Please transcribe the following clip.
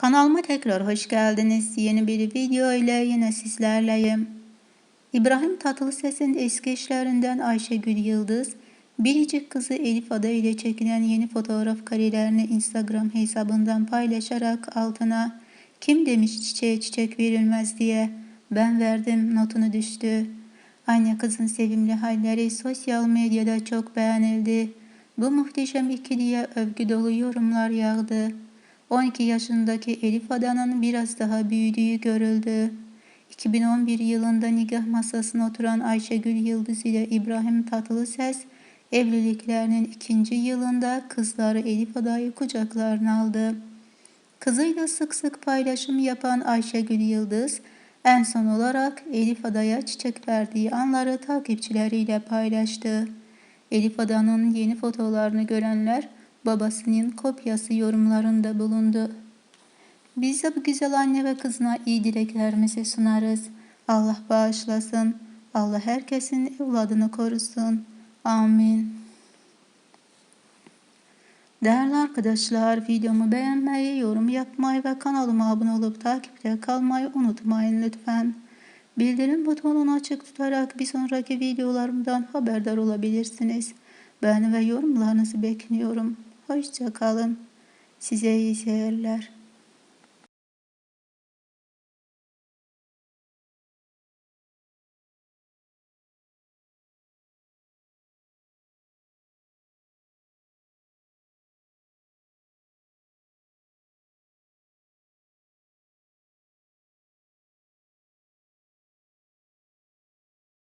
Kanalıma tekrar hoş geldiniz. Yeni bir video ile yine sizlerleyim. İbrahim Tatlıses'in eski eşlerinden Ayşegül Yıldız, biricik kızı Elif Ada ile çekilen yeni fotoğraf karelerini Instagram hesabından paylaşarak altına kim demiş çiçeğe çiçek verilmez diye ben verdim notunu düştü. Anne kızın sevimli halleri sosyal medyada çok beğenildi. Bu muhteşem ikiliye övgü dolu yorumlar yağdı. 12 yaşındaki Elif Adan'ın biraz daha büyüdüğü görüldü. 2011 yılında nikah masasına oturan Ayşegül Yıldız ile İbrahim Tatlıses evliliklerinin ikinci yılında kızları Elif Ada'yı kucaklarına aldı. Kızıyla sık sık paylaşım yapan Ayşegül Yıldız en son olarak Elif Ada'ya çiçek verdiği anları takipçileriyle paylaştı. Elif Ada'nın yeni fotoğraflarını görenler babasının kopyası yorumlarında bulundu. Biz de bu güzel anne ve kızına iyi dileklerimizi sunarız. Allah bağışlasın. Allah herkesin evladını korusun. Amin. Değerli arkadaşlar videomu beğenmeyi, yorum yapmayı ve kanalıma abone olup takipte kalmayı unutmayın lütfen. Bildirim butonunu açık tutarak bir sonraki videolarımdan haberdar olabilirsiniz. Beğeni ve yorumlarınızı bekliyorum. Hoşça kalın. Size iyi seyirler.